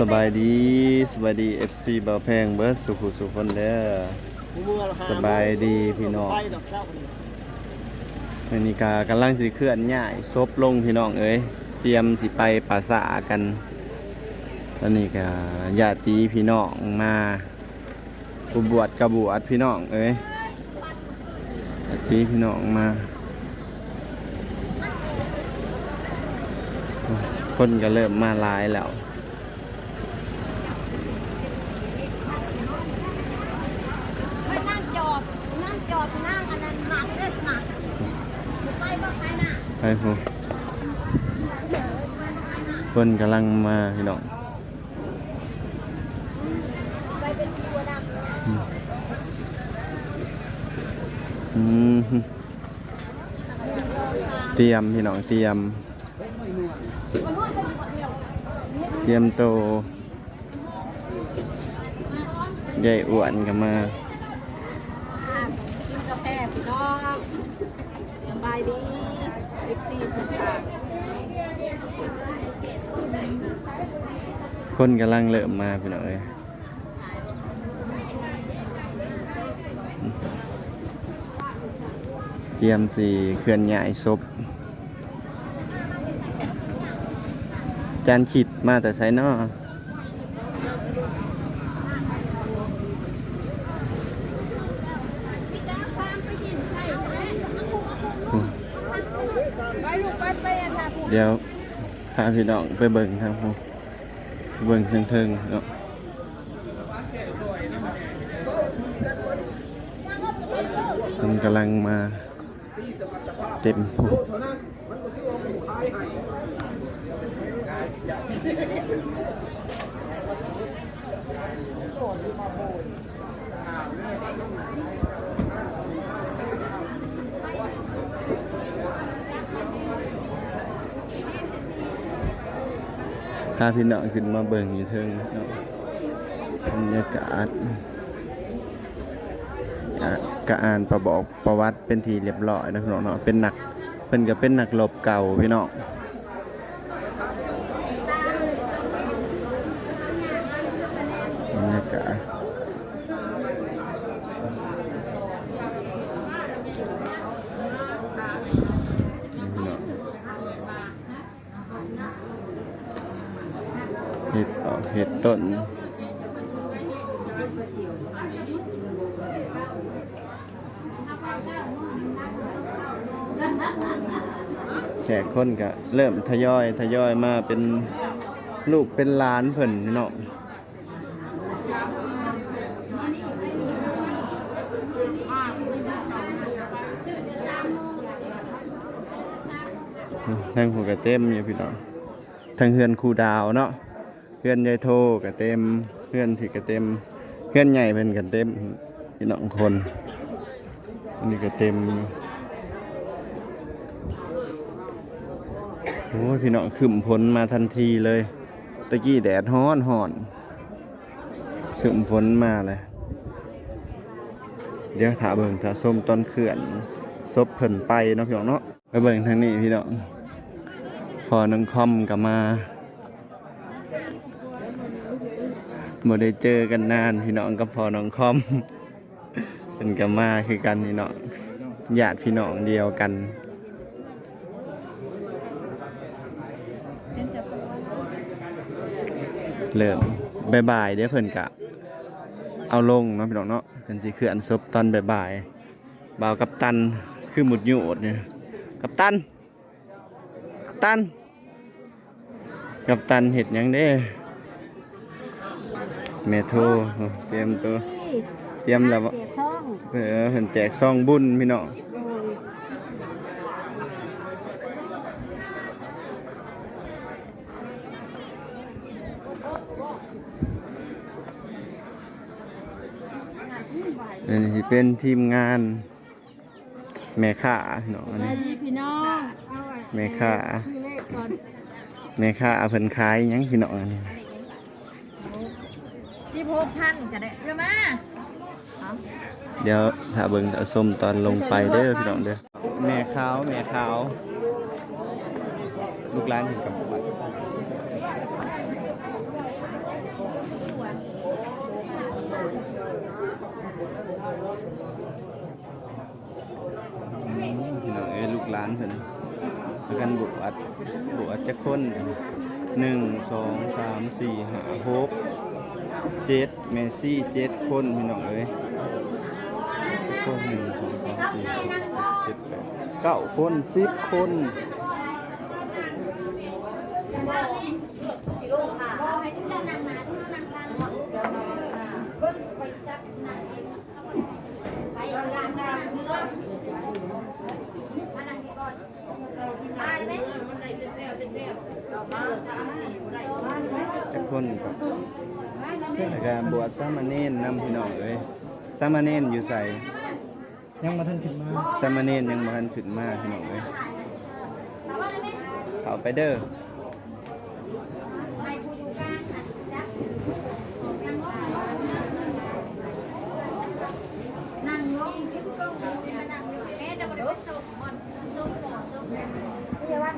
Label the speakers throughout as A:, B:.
A: สบายดีสบายดี FC บ่าแพงเบิร์สุขุสุขคนเด้อสบายดีพี่น้อง
B: ไปดอกเศร้าคนนี้
A: วันนี้กากำลังสิเคลื่อนย้ายซบลงพี่น้องเอ้ยเตรียมสิไปปราสากันตอนนี้ก็ญาติพี่น้องมาอุบวชกระบวชพี่น้องเอ้ยญาติพี่น้องมา คนก็เริ่มมาลายแล้ว
C: ไปนั่งจอดนั่งจอดนั่งอันนั้นหมักเด้อหมักไปบ่ไป น่ะ
A: ไปพูคนกำลังมาพี่น้อง
C: เต
A: รียมพี่น้องเตรียม เตรียมโตใหญ่อ้วนกันมา
C: กินกาแฟพี่น้องสบายดี
A: คนกำลังเริ่มมาพี่น้องเอ้ยเตรียมสีเคลื่อนย้ายศพจานขีดมาแต่ไซน์นอ เดี๋ยวพาพี่น้องไปเบิ่งทางพูเบิ่งเทิงๆเนาะมันกำลังมาเต็มพู
B: เท่านั้นมันก็ซื้อเอา
A: พี่น้องขึ้นมาเบิ่งอยู่เทิงเนาะบรรยากาศกะอ่านประบอกประวัติเป็นทีเรียบร้อยนะพี่น้องเนาะเป็นนักเป็นก็เป็นนักลบเก่าพี่น้องบรรยากาศนี่พี่น้อง เห็ดออกเห็ด ต้นแขกคนก็เริ่มทยอยทยอยมาเป็นลูกเป็นหลานเพิ่นพี่น้องนั่งหัวกระเต็มอยู่พี่น้องทางเฮือนครูดาวเนาะ เฮือนยายโทก็เต็มเฮือนที่ก็เต็มเฮือนใหญ่เพิ่นก็เต็มพี่น้องคนอันนี้ก็เต็มโอ้ยพี่น้องขึ้นผลมาทันทีเลยตะกี้แดดฮ้อนฮ้อนขึ้นฝนมาเลยเดี๋ยวถาเบิ่งถาส้มตอนเขื่อนซบเพิ่นไปเนาะพี่น้องเนาะไปเบิ่งทางนี้พี่น้องพอน้องคอมกับมา บ่ได้เจอกันนานพี่น้องกับพอน้องคอมเป็นกับมาคือกันพี่น้องญาติพี่น้องเดียวกันเริ่มบ่ายเดี๋ยวเพิ่นกะ เอาลงเนาะพี่น้องเนาะเพิ่นสิคืออันซบตอนบ่ายบ่าวกับตันคือหมุดหยุดเนี่ยกับตัน กัปตัน กับตันเห็ดยังเด้ เมโทรเตรียมตัว เตรียมแล้วบ่
C: เสียช่อง
A: เออเห็นแจกซองบุญพี่น้องอันนี้สิเป็นทีมงานแม่ค้าพี่น้องอัน
C: ส
A: นี้
C: วัสดีพี่น้อง
A: แม่ค้า
C: ชื่อเลขก่อน
A: แม่ค้าเอาเพิ่นขายหยังพี่น้องอันนี้
C: สิ บหกพันก็ได้เรือมา
A: เดี๋ยวถ้าเบิ่งเอาส้มตอนลงไปได้อพี่น้องเด้อแม่ขาวแม่ขาวลูกร้านเห็นกับพี่น้องเอ้ลูกร้านเพิ่นประกันบวชบวชจะค้นหนึ่งสองสามสี่ห้าหก เจ็ดเมซี่เจ็ดคนพี่น้องเอ้ยคนหนึ่งสองสามสี่หกเจ็ดแปดเก้าคนสิบคน
C: สิลูกค่ะบ่ให้ทุกเจ้านั่งมาทุกนั่งกลางก่อนเบิ่ งไปซักนั่งเองไปล้างน้ำเนื้อมานั่งนี่ก่อนมาไหม
A: จักคนแล้วก็บวชสามเณรนำพี่น้องเอ้ยสามเณรอยู่ใส่
B: ยังมาทันขึ้นมา
A: สามเณรยังบ่ทันขึ้นมาพี่น้องเอ้ยเข้าไปเด้อ
C: ให้ผู้อยู่กลางค่ะจับนั่งลงแม่จะมาดูส้มมันส้มหมอส้มไม่ใช่ว่า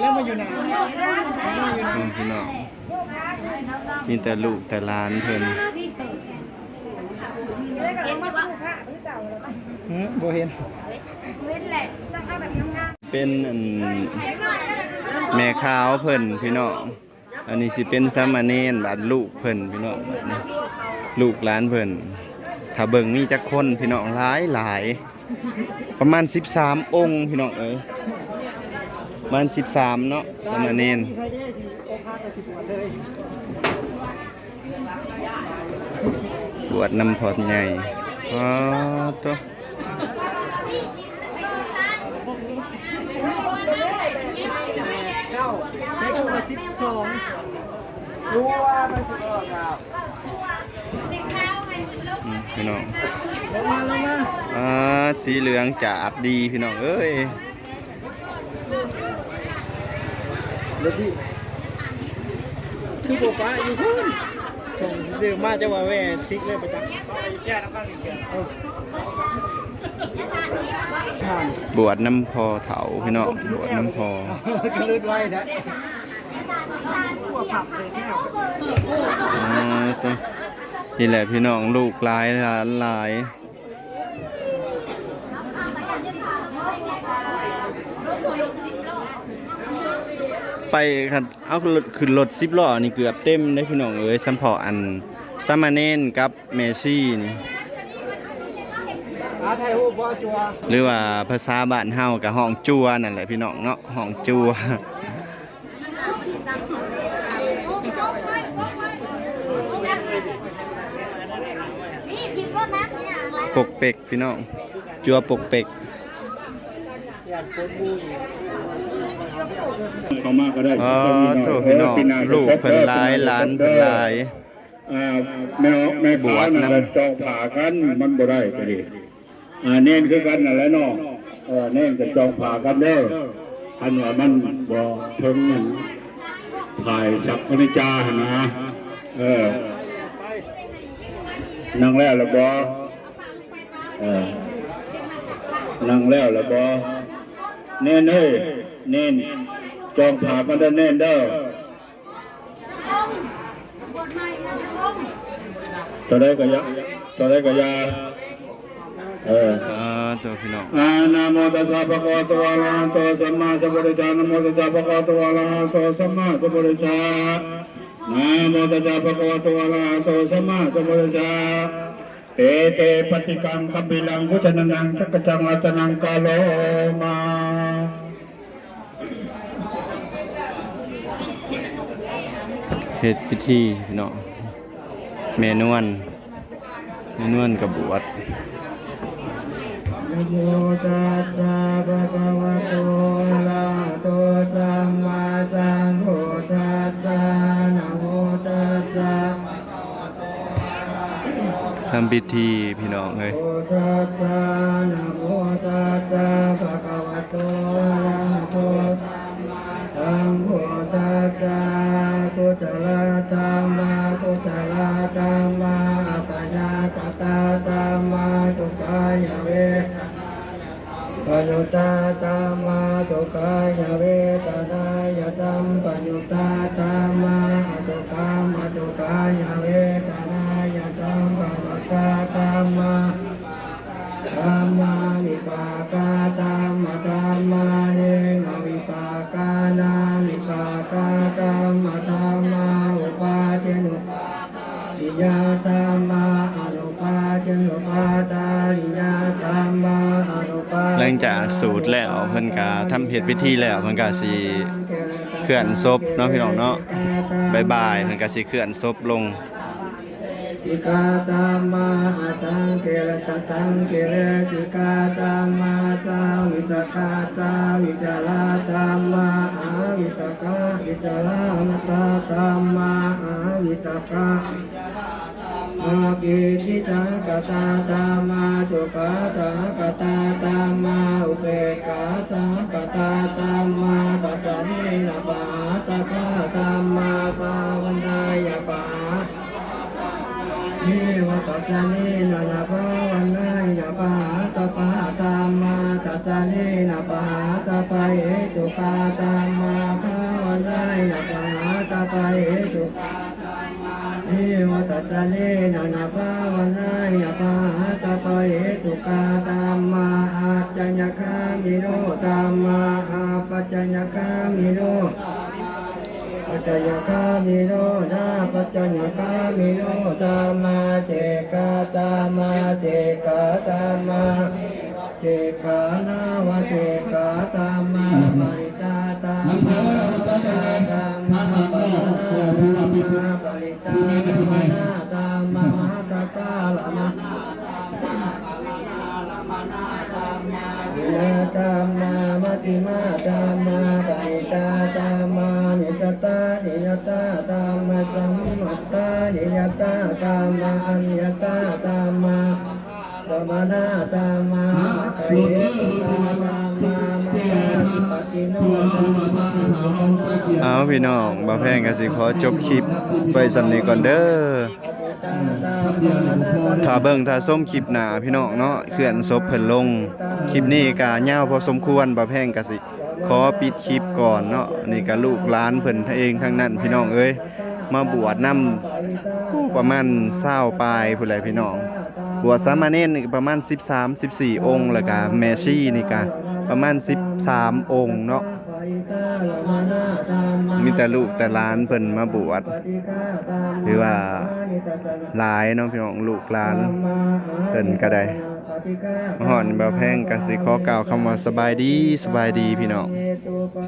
B: แล้วมาอยู่ไหน
A: อืมพี่น้อง มีแต่ลูกแต่หลานเพิ่น
C: เห็นว่า
B: หืมบ่เห็น
C: เว้นแหละต้องเอาแบบงาม
A: เป็นอันแม่ขาวเพิ่นพี่น้อง อันนี้สิเป็นสามเณรบาดลูกเพิ่นพี่น้องบัดนี้ลูกหลานเพิ่น ถ้าเบิ่งมีจักคนพี่น้องหลายหลาย ประมาณ 13 องค์พี่น้องเอ้ยประมาณ 13 เนาะสามเณร
B: ใครได้สิโอภาสสิบวันเลย
A: บวชนำพอดใหญ่อ๋อตัว
B: เก้าใช้ตัวมาสิบสองรู้ว่ามันสิบออก
A: อืมพี่น้อง
B: ลงมาลงมา
A: อ่าสีเหลืองจาบดีพี่น้องเอ้ย
B: เดี๋ยวพี่คือบอกว่าอยู่พุ่น ส่งซื้อมาจะว่าแว่ซิกเลยประจักษ์แก้แล้วก็มีแก้เอาผ่าน
A: บวชน้ำพอเถาพี่น้องบวชน้ำพอ
B: ก็ลืดไว้แท้ตัวผับใส่เสื้อ
A: อ๋อตัวนี่แหละพี่น้องลูกหลายหลานหลาย ไปคันเอาขึ้นรถสิบล้อนี่เกือบเต็มได้พี่น้องเอ้ยสัมพออันสามาเณรกับเมซี่นี่หรือว่าภาษาบ้านเฮากับห้องจัวนั่นแหละพี่น้องเนาะห้องจัวปกเป็กพี่น้องจัวปกเป็ก
B: อยากคนบูอยู่
D: เขามาก็ได้
A: อ๋อโทษพี่น้องลูกเพิ่นหลายหลานเพิ่นหลาย
D: อ่าแม่แม่
A: บวช
D: ขานำน่ะจองผ่ากันมันบ่ได้ก็ดีอ่าเน้นคือกันนั่นแหละเนาะเออเน้นกับจองผ่ากันเด้ออันว่ามันบ่ถึงถ่ายสัพพนิจาหั่นนะเออนั่งแล้วแล้วบ่เออนั่งแล้วแล้วบ่เน้นเอ้ย เน้นจองผ่ากันเด้อเน้นเด้อ
C: บทใหม่นะจะลง
D: ตัวได้ก็ยาตัวได้ก็ยาเออ
A: อ๋อตัวพี่น้อง
D: อานะโมตัสสะภะคะวะโตอะระหะโตสัมมาสัมพุทธัสสะนะโมตัสสะภะคะวะโตอะระหะโตสัมมาสัมพุทธัสสะนะโมตัสสะภะคะวะโตอะระหะโตสัมมาสัมพุทธัสสะเตเตปฏิกังคัมภิลังพุทธนังสักกะจังอัตนังกาโลมา
A: เฮ็ดพิธีพี่น้องแม่นวลแม่นวลกับบวช
B: นะโมตัสสะภะคะวะโตอะระหะโตสัมมาสัมพุทธัสสะนะโมตัสสะ
A: ทำพิธีพี่น้องเอ้ย
B: โมตัสสะนะโมตัสสะภะคะวะโตอะระหะโต สูต
A: รแล้วเพิ่นก็ทำเฮ็ดพิธีแล้วเพิ่นก็สิเคลื่อนศพเนาะพี่น้องเนาะบายบายเพิ่นก็สิเคลื่อนศพลง
B: สิกาตามาอาจังเกลตสังเกเลสิกาตามาจาวิจกาจาวิจาราตามาอาวิจกาวิจารามตาตามาอาวิจกา ปิทิจังกตาตามาสุกาจังกตาตามาอุเบกขาจังกตาตามาตัสนินาปาตาปาตามาปาวันดายปาเทวตัสสะเนนะนะภาวันนายะปะหาปะหาตามาตัสสะเนนะปะหาตปะเหตุปาตามาภาวันนายะปะหาตปะเหตุเทว ตัสสะเนนะนะภาวันนายะปะหาตปะเหตุกาตามาอาจัญญคามิโนตามาอาปัจจัญญคามิโนปัจจยคามิโนนาปัจจยคามิโนตามาเจกาตามาเจกาตามาเจกานาวะเจกาตามาปริตาตามาปริตาตามาปริตาตามาปริตานา ติมาตามาปิตาตามานิจตานิยตาตามาสัมมัตตานิยตาตามาอนิยตาตามาสมนาตามาเยตามามาปฏิโนตามามา
A: เอาพี่น้องบ่าวแพงก็สิขอจบคลิปไปสำนีก่อนเด้อถ้าเบิ่งถ้าส้มคลิปหนาพี่น้องเนาะเคลื่อนศพเพิ่นลง คลิปนี้ก็ยาพอสมควรบ่าวแพงก็สิ ขอปิดคลิปก่อนเนาะนี่ก็ลูกหลานเพิ่นเองทั้งนั้นพี่น้องเอ้ยมาบวชนำประมาณ20ปลายพุ่นแหละพี่น้อง บวชสามเณรนี่ประมาณ 13 14 องค์แล้วก็แม่ชีนี่ก็ประมาณ 13 องค์เนาะมีแต่ลูกแต่หลานเพิ่นมาบวชหรือว่าหลายเนาะพี่น้องลูกหลานเพิ่นก็ได้ มาฮอดบ่าแพงก็สิขอกล่าวคำว่าสบายดีสบายดีพี่น้อง